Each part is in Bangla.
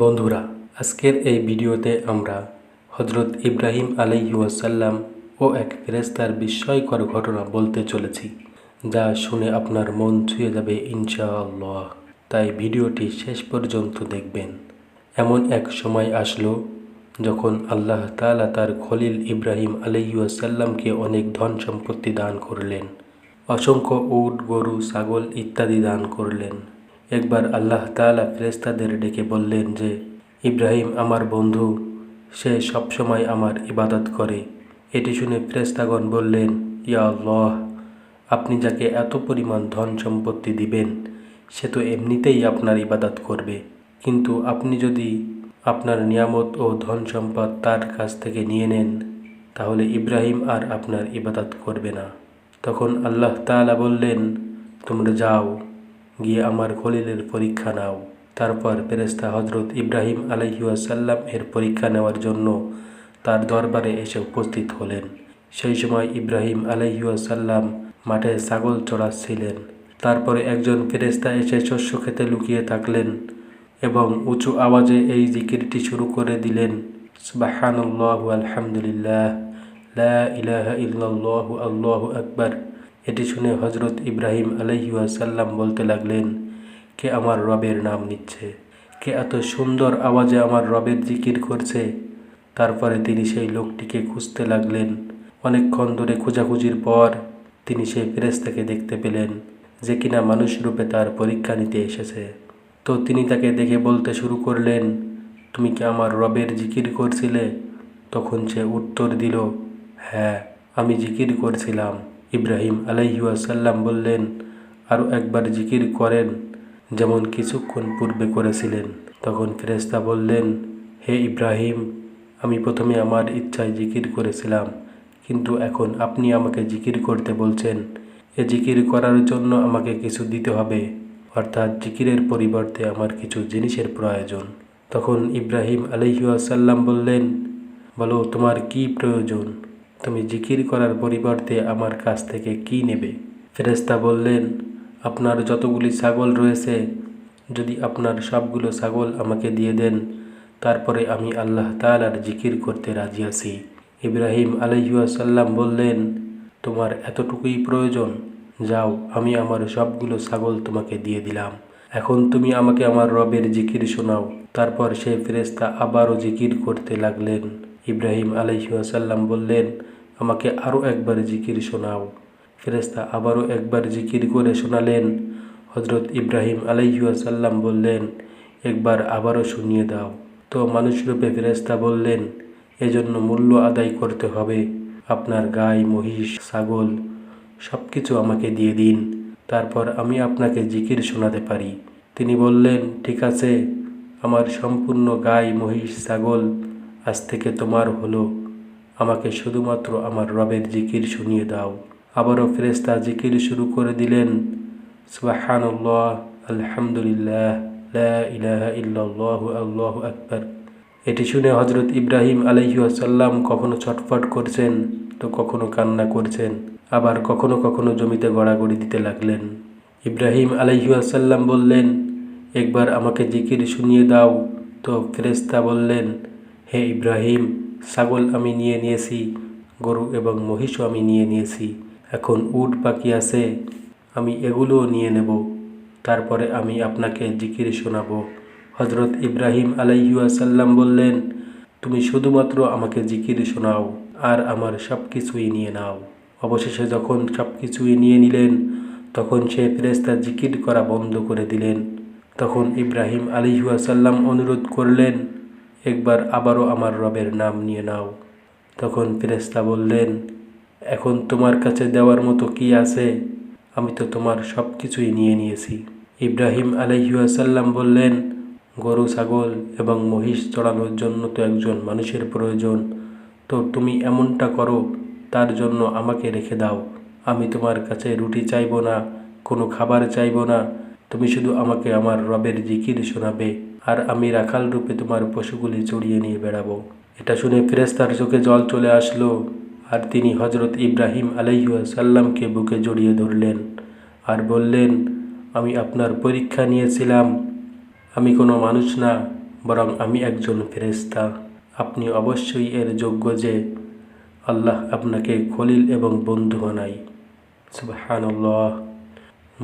বন্ধুরা, আজকের এই ভিডিওতে আমরা হজরত ইব্রাহিম আলাইহাসাল্লাম ও এক ফেরেস্তার বিস্ময়কর ঘটনা বলতে চলেছি, যা শুনে আপনার মন ছুঁয়ে যাবে ইনশাআল্লাহ। তাই ভিডিওটি শেষ পর্যন্ত দেখবেন। এমন এক সময় আসলো যখন আল্লাহ তাআলা তার খলিল ইব্রাহিম আলাইহাসাল্লামকে অনেক ধন সম্পত্তি দান করলেন, অসংখ্য উট, গরু, ছাগল ইত্যাদি দান করলেন। একবার আল্লাহ তাআলা ফেরেস্তাদের ডেকে বললেন যে, ইব্রাহিম আমার বন্ধু, সে সবসময় আমার ইবাদত করে। এটি শুনে ফেরেস্তাগণ বললেন, ইয়া আল্লাহ, আপনি যাকে এত পরিমাণ ধন সম্পত্তি দিবেন, সে তো এমনিতেই আপনার ইবাদত করবে। কিন্তু আপনি যদি আপনার নিয়ামত ও ধন সম্পদ তার কাছ থেকে নিয়ে নেন, তাহলে ইব্রাহিম আর আপনার ইবাদত করবে না। তখন আল্লাহ তাআলা বললেন, তোমরা যাও। গিয়ে আমার খলিলের পরীক্ষা নাও। তারপর ফেরেস্তা হজরত ইব্রাহিম আলহিউসাল্লাম এর পরীক্ষা নেওয়ার জন্য তার দরবারে এসে উপস্থিত হলেন। সেই সময় ইব্রাহিম আলহিউসাল্লাম মাঠে ছাগল চড়াচ্ছিলেন। তারপরে একজন ফেরেস্তা এসে শস্য খেতে লুকিয়ে থাকলেন এবং উঁচু আওয়াজে এই জিকিরটি শুরু করে দিলেন, সুবাহানুল্লাহু আলহামদুলিল্লাহ, লা ইলাহা ইল্লাল্লাহু, আল্লাহু আকবার। এটি শুনে হজরত ইব্রাহিম আলহিউসাল্লাম বলতে লাগলেন, কে আমার রবের নাম নিচ্ছে? কে এত সুন্দর আওয়াজে আমার রবের জিকির করছে? তারপরে তিনি সেই লোকটিকে খুঁজতে লাগলেন। অনেকক্ষণ ধরে খোঁজাখুঁজির পর তিনি সেই ফেরেস্তাকে দেখতে পেলেন, যে কিনা মানুষ রূপে তার পরীক্ষা নিতে এসেছে। তো তিনি তাকে দেখে বলতে শুরু করলেন, তুমি কি আমার রবের জিকির করছিলে? তখন সে উত্তর দিল হ্যাঁ আমি জিকির করছিলাম। ইব্রাহিম আলাইহাসাল্লাম বললেন আরও একবার জিকির করেন, যেমন কিছুক্ষণ পূর্বে করেছিলেন। তখন ফেরেস্তা বললেন, হে ইব্রাহিম, আমি প্রথমে আমার ইচ্ছায় জিকির করেছিলাম, কিন্তু এখন আপনি আমাকে জিকির করতে বলছেন। এ জিকির করার জন্য আমাকে কিছু দিতে হবে, অর্থাৎ জিকিরের পরিবর্তে আমার কিছু জিনিসের প্রয়োজন। তখন ইব্রাহিম আলহিউসাল্লাম বললেন, বলো তোমার কি প্রয়োজন? তুমি জিকির করার পরিবর্তে আমার কাছ থেকে কি নেবে? ফেরেস্তা বললেন, আপনার যতগুলি ছাগল রয়েছে, যদি আপনার সবগুলো ছাগল আমাকে দিয়ে দেন, তারপরে আমি আল্লাহ তালার জিকির করতে রাজি আছি। ইব্রাহিম আলহিউসাল্লাম বললেন, তোমার এতটুকুই প্রয়োজন। যাও, আমি আমার সবগুলো ছাগল তোমাকে দিয়ে দিলাম। এখন তুমি আমাকে আমার রবের জিকির শোনাও। তারপর সে ফেরেস্তা আবারও জিকির করতে লাগলেন। ইব্রাহিম আলহিউসাল্লাম বললেন, আমাকে আরও একবার জিকির শোনাও। ফেরেস্তা আবারও একবার জিকির করে শোনালেন। হজরত ইব্রাহিম আলাইহাসাল্লাম বললেন, একবার আবারও শুনিয়ে দাও। তো মানুষরূপে ফেরেস্তা বললেন, এজন্য মূল্য আদায় করতে হবে। আপনার গাই, মহিষ, ছাগল সব কিছু আমাকে দিয়ে দিন। তারপর আমি আপনাকে জিকির শোনাতে পারি। তিনি বললেন, ঠিক আছে। আমার সম্পূর্ণ গাই, মহিষ, ছাগল আজ থেকে তোমার হলো। আমাকে শুধুমাত্র আমার রবের জিকির শুনিয়ে দাও। আবারও ফেরেস্তা জিকির শুরু করে দিলেন। সুবাহানুল্লাহ, আলহামদুলিল্লাহ ইলাহা ইল্লাল্লাহ, আল্লাহু আকবার। এটি শুনে হজরত ইব্রাহিম আলহিউসাল্লাম কখনো ছটফট করছেন তো কখনো কান্না করছেন। আবার কখনো কখনো জমিতে গড়াগড়ি দিতে লাগলেন। ইব্রাহিম আলহিউসাল্লাম বললেন, একবার আমাকে জিকির শুনিয়ে দাও। তো ফেরেস্তা বললেন হে ইব্রাহিম, ছাগল আমি নিয়ে নিয়েছি, গরু এবং মহিষও আমি নিয়ে নিয়েছি, এখন উট বাকি আছে, আমি এগুলোও নিয়ে নেব, তারপরে আমি আপনাকে জিকির শোনাবো। হজরত ইব্রাহিম আলাইহাসাল্লাম বললেন, তুমি শুধুমাত্র আমাকে জিকির শোনাও আর আমার সব কিছুই নিয়ে নাও। অবশেষে যখন সব কিছুই নিয়ে নিলেন, তখন সে ফেরেস্তা জিকির করা বন্ধ করে দিলেন। তখন ইব্রাহিম আলিহাসাল্লাম অনুরোধ করলেন একবার আবারও আমার রবের নাম নিয়ে নাও। তখন ফেরেস্তা বললেন, এখন তোমার কাছে দেওয়ার মতো কি আছে? আমি তো তোমার সব কিছুই নিয়ে নিয়েছি। ইব্রাহিম আলহিউসাল্লাম বললেন, গরু, ছাগল এবং মহিষ চড়ানোর জন্য তো একজন মানুষের প্রয়োজন। তো তুমি এমনটা করো, তার জন্য আমাকে রেখে দাও। আমি তোমার কাছে রুটি চাইব না, কোনো খাবার চাইব না। তুমি শুধু আমাকে আমার রবের জিকির শোনাবে। আর আমি রাখাল রূপে তোমার পশুগুলি চড়িয়ে নিয়ে বেড়াবো। এটা শুনে ফেরেস্তার চোখে জল চলে আসলো আর তিনি হজরত ইব্রাহিম আলাইসাল্লামকে বুকে জড়িয়ে ধরলেন আর বললেন, আমি আপনার পরীক্ষা নিয়েছিলাম। আমি কোনো মানুষ না, বরং আমি একজন ফেরেশতা। আপনি অবশ্যই এর যোগ্য যে আল্লাহ আপনাকে খলিল এবং বন্ধু বানাই সুবহানাল্লাহ।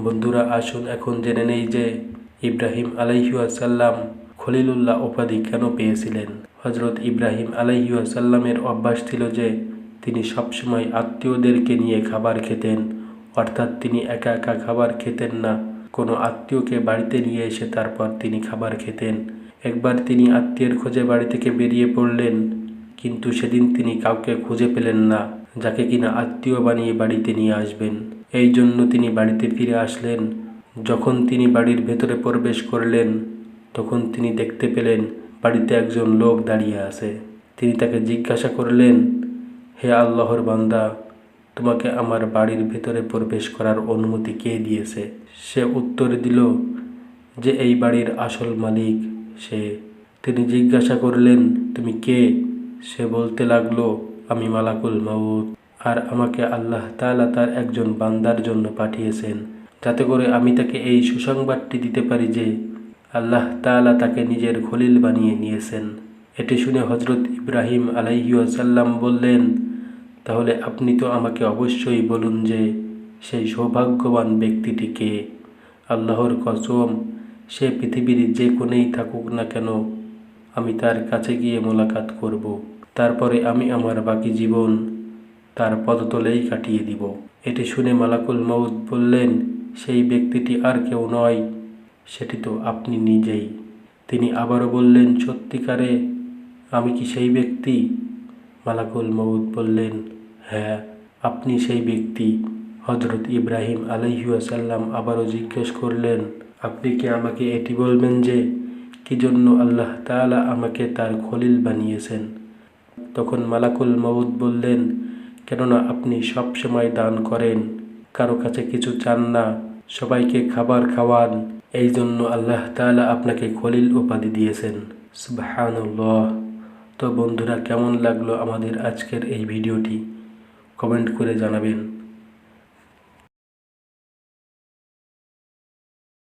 বন্ধুরা, আসুন এখন জেনে নেই যে ইব্রাহিম আলাইহাসাল্লাম খলিলুল্লাহ উপাধি কেন পেয়েছিলেন? হজরত ইব্রাহিম আলাইহাসাল্লামের অভ্যাস ছিল যে তিনি সবসময় আত্মীয়দেরকে নিয়ে খাবার খেতেন, অর্থাৎ তিনি একা একা খাবার খেতেন না। কোনো আত্মীয়কে বাড়িতে নিয়ে এসে তারপর তিনি খাবার খেতেন। একবার তিনি আত্মীয়ের খোঁজে বাড়ি থেকে বেরিয়ে পড়লেন, কিন্তু সেদিন তিনি কাউকে খুঁজে পেলেন না, যাকে কিনা আত্মীয় বানিয়ে বাড়িতে নিয়ে আসবেন। এই জন্য তিনি বাড়িতে ফিরে আসলেন। যখন তিনি বাড়ির ভেতরে প্রবেশ করলেন, তখন তিনি দেখতে পেলেন বাড়িতে একজন লোক দাঁড়িয়ে আছে। তিনি তাকে জিজ্ঞাসা করলেন, হে আল্লাহর বান্দা, তোমাকে আমার বাড়ির ভেতরে প্রবেশ করার অনুমতি কে দিয়েছে? সে উত্তর দিল, যে এই বাড়ির আসল মালিক সে। তিনি জিজ্ঞাসা করলেন, তুমি কে? সে বলতে লাগল, আমি মালাকুল মাউত। আর আমাকে আল্লাহ তাআলা তার একজন বান্দার জন্য পাঠিয়েছেন। যাতে করে আমি তাকে এই সুসংবাদটি দিতে পারি যে আল্লাহ তাআলা তাকে নিজের খলিল বানিয়ে নিয়েছেন। এটি শুনে হজরত ইব্রাহিম আলাইহাসাল্লাম বললেন, তাহলে আপনি তো আমাকে অবশ্যই বলুন যে সেই সৌভাগ্যবান ব্যক্তিটিকে আল্লাহর কসম, সে পৃথিবীর যে কোণেই থাকুক না কেন, আমি তার কাছে গিয়ে মোলাকাত করব। তারপরে আমি আমার বাকি জীবন তার পদতলেই কাটিয়ে দিব। এটি শুনে মালাকুল মউদ বললেন সেই ব্যক্তিটি আর কেউ নয়, সেটি তো আপনি নিজেই। তিনি আবারও বললেন, সত্যিকারে আমি কি সেই ব্যক্তি? মালাকুল মউদ বললেন হ্যাঁ আপনি সেই ব্যক্তি। হজরত ইব্রাহিম আলাইহাসাল্লাম আবারও জিজ্ঞেস করলেন, আপনি কি আমাকে এটি বলবেন যে, কি জন্য আল্লাহ তাআলা আমাকে তার খলিল বানিয়েছেন? তখন মালাকুল মউদ বললেন, কেননা আপনি সব সময় দান করেন, কারও কাছে কিছু চান না সবাইকে খাবার খাওয়ান। এই জন্য আল্লাহ তালা আপনাকে খলিল উপাধি দিয়েছেন। সুবাহান তো বন্ধুরা, কেমন লাগল আমাদের আজকের এই ভিডিওটি? কমেন্ট করে জানাবেন।